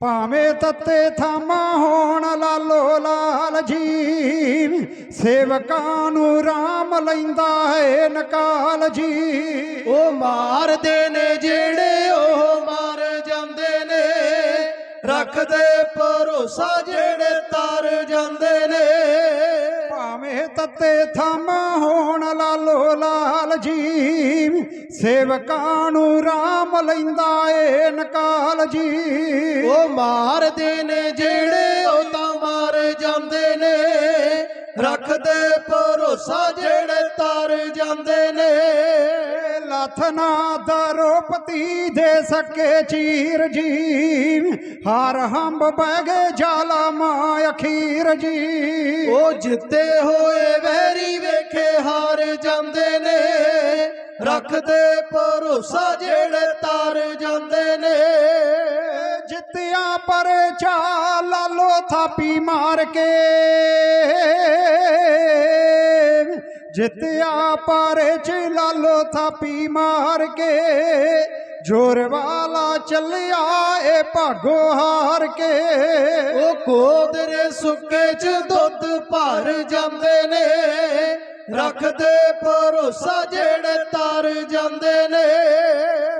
ਭਾਵੇਂ ਤੱਤੇ ਥਾਮਾ ਹੋਣ ਲਾਲੋ ਲਾਲ ਜੀ ਸੇਵਕਾਂ ਨੂੰ RAM ਲੈਂਦਾ ਹੈ ਨਕਾਲ ਜੀ ਉਹ ਮਾਰਦੇ ਨੇ ਜਿਹੜੇ ਉਹ ਮਾਰ ਜਾਂਦੇ ਨੇ ਰੱਖਦੇ ਭਰੋਸਾ ਜਿਹੜੇ ਤਰ ਜਾਂਦੇ ਨੇ। ਭਾਵੇਂ ਤੱਤੇ ਥਾਮਾ ਸੇਵਕਾਂ ਨੂੰ RAM ਲੈਂਦਾ ਏ ਨਕਾਲ ਜੀ। ਉਹ ਮਾਰਦੇ ਨੇ ਜਿਹੜੇ ਉਹ ਤਾਂ ਮਾਰ ਜਾਂਦੇ ਨੇ। ਰੱਖਦੇ ਭਰੋਸਾ ਜਿਹੜੇ ਤਰ ਜਾਂਦੇ ਨੇ। ਲਥਨਾ ਦਰੋਪਤੀ ਦੇ ਸਕੇ ਚੀਰ ਜੀ। ਹਰ ਹੰਬ ਬਹਿ ਗਏ ਜਾਲਾ ਮਾਂ ਅਖੀਰ ਜੀ। ਉਹ ਜਿੱਤੇ ਹੋਏ ਵੈਰੀ ਰੱਖਦੇ ਭਰੋਸਾ ਜਿਹੜੇ ਤਰ ਜਾਂਦੇ ਨੇ, ਜਿੱਤਿਆ ਪਰੇ ਚਾ ਲਾਲੋ ਥਾਪੀ ਮਾਰ ਕੇ। ਜਿੱਤਿਆ ਪਰੇ ਚ ਲਾਲੋ ਥਾਪੀ ਮਾਰ ਕੇ, ਜੋਰ ਵਾਲਾ ਚੱਲਿਆ ਏ ਭਾਗੋ ਹਾਰ ਕੇ। ਉਹ ਕੋਦਰੇ ਸੁੱਕੇ ਚ ਦੁੱਧ ਭਰ ਜਾਂਦੇ ਨੇ ਰੱਖਦੇ ਭਰੋਸਾ ਜਿਹੜੇ ਜਾਂਦੇ ਨੇ।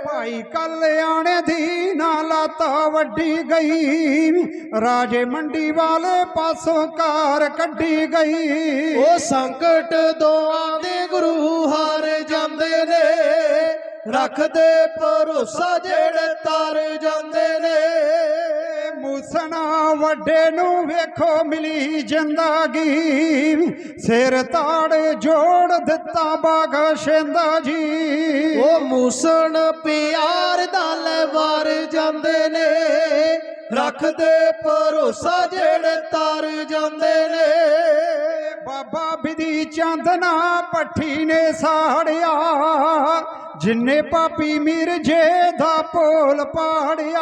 ਭਾਈ ਕਲਿਆਣੇ ਦੀ ਨਾਲਾਤਾ ਵੱਡੀ ਗਈ। ਰਾਜੇ ਮੰਡੀ ਵਾਲੇ ਪਾਸੋਂ ਕਾਰ ਕੱਢੀ ਗਈ। ਉਹ ਸੰਕਟ ਦੋਆਂ ਦੇ ਗੁਰੂ ਹਾਰ ਜਾਂਦੇ ਨੇ। ਰੱਖਦੇ ਭਰੋਸਾ ਜਿਹੜੇ ਤਰ ਜਾਂਦੇ ਨੇ। ਮੂਸਣਾ ਵੱਡੇ ਨੂੰ ਵੇਖੋ ਮਿਲੀ ਜਿੰਦਗੀ। ਸਿਰ ਤਾੜ ਜੋੜ ਦਿੱਤਾ ਬਾਗਸ਼ਿੰਦਾ ਜੀ। ਉਹ ਮੂਸਣ ਪਿਆਰ ਦਾ ਲੈਵਾਰ ਜਾਂਦੇ ਨੇ। ਰੱਖਦੇ ਭਰੋਸਾ ਜਿਹੜੇ ਤਰ ਜਾਂਦੇ ਨੇ। ਬਾਬਾ ਬਿਧੀ ਚੰਦਨਾ ਪੱਠੀ ਨੇ ਸਾੜਿਆ। ਜਿੰਨੇ ਪਾਪੀ ਮਿਰਜੇ ਦਾ ਪੋਲ ਪਾੜਿਆ।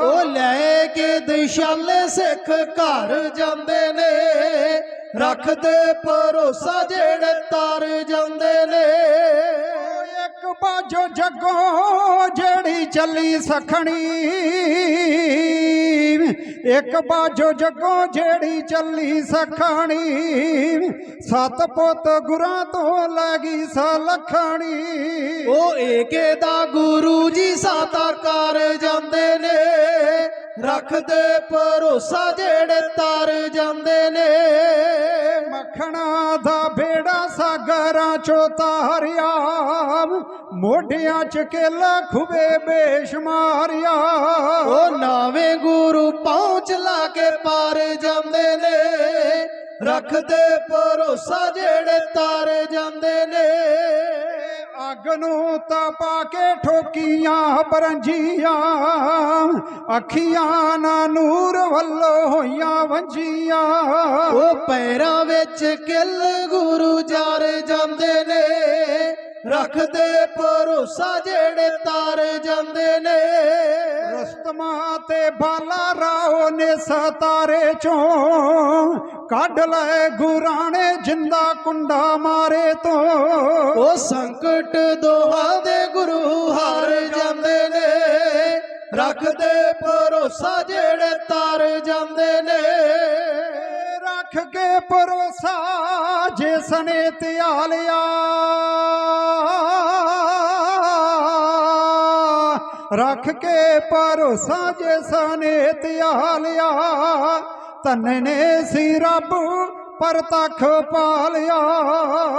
ਉਹ ਲੈ ਕੇ ਦਿਸ਼ਾਲੇ ਸਿੱਖ ਘਰ ਜਾਂਦੇ ਨੇ। ਰੱਖਦੇ ਭਰੋਸਾ ਜਿਹੜੇ ਤਰ ਜਾਂਦੇ ਨੇ। ਇੱਕ ਬਾਜੋ ਜੱਗੋ ਜਿਹੜੀ ਚੱਲੀ ਸਖਣੀ। ਇੱਕ ਬਾਜੋ ਜੱਗੋ ਜਿਹੜੀ ਚੱਲੀ ਸਖਣੀ। ਸਤ ਪੁੱਤ ਗੁਰਾਂ ਤੋਂ ਲੱਗੀ ਸਲਖਣੀ। ਉਹ ਏਕੇ ਦਾ ਗੁਰੂ ਜੀ ਸਾਤਾ ਕਰ ਜਾਂਦੇ ਨੇ। ਰੱਖਦੇ ਭਰੋਸਾ ਜਿਹੜੇ ਤਰ ਜਾਂਦੇ ਨੇ। ਮੱਖਣਾ ਦਾ ਬੇੜਾ ਸਾਗਰਾਂ ਚੋਂ ਤਾਰਿਆ ਮੋਢਿਆਂ ਚ ਕੇਲਾ ਖੁਬੇ ਬੇਸ਼ਮਾਰਿਆ ਉਹ ਨਾਵੇਂ ਗੁਰੂ ਪਹੁੰਚ ਲਾ ਕੇ ਪਾਰ ਜਾਂਦੇ ਨੇ। ਰੱਖਦੇ ਭਰੋਸਾ ਜਿਹੜੇ ਤਰ ਜਾਂਦੇ ਨੇ। ਅੱਗ ਨੂੰ ਤਪਾ ਕੇ ਠੋਕੀਆਂ ਬਰੰਜੀਆਂ ਅੱਖੀਆਂ ਨਾ ਨੂਰ ਵੱਲੋਂ ਹੋਈਆਂ ਵੰਜੀਆਂ ਉਹ ਪੈਰਾਂ ਵਿੱਚ ਕਿਲ ਗੁਰੂ ਜਾਰ ਜਾਂਦੇ ਨੇ ਰੱਖਦੇ ਭਰੋਸਾ ਜਿਹੜੇ ਤਰ ਜਾਂਦੇ ਨੇ। ਰਸਤਮਾ ਤੇ ਬਾਲਾ ਰਾਓ ਨੇ ਸਤਾਰੇ ਚੋਂ ਕੱਢ ਲੈ ਗੁਰਾਣੇ ਜਿੰਦਾ ਕੁੰਡਾ ਮਾਰੇ ਤੋਂ। ਉਹ ਸੰਕਟ ਦੋਹਾਂ ਦੇ ਗੁਰੂ ਹਾਰ ਜਾਂਦੇ ਨੇ। ਰੱਖਦੇ ਭਰੋਸਾ ਜਿਹੜੇ ਤਰ ਜਾਂਦੇ ਨੇ। ਰੱਖ ਕੇ ਭਰੋਸਾ ਜਿਸ ਨੇ ਧਿਆਲਿਆ। ਰੱਖ ਕੇ ਭਰੋਸਾ ਜਿਸ ਨੇ ਧਿਆਲਿਆ। ਤਨ ਸੀ ਰੱਬ, ਪਰ ਤੱਕ ਪਾਲਿਆ।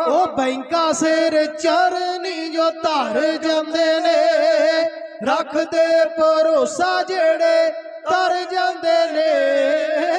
ਉਹ ਬੈਂਕਾ ਸਿਰ ਚਰਨੀ ਜੋ ਧਰ ਜਾਂਦੇ ਨੇ, ਰੱਖਦੇ ਭਰੋਸਾ ਜਿਹੜੇ ਤਰ ਜਾਂਦੇ ਨੇ।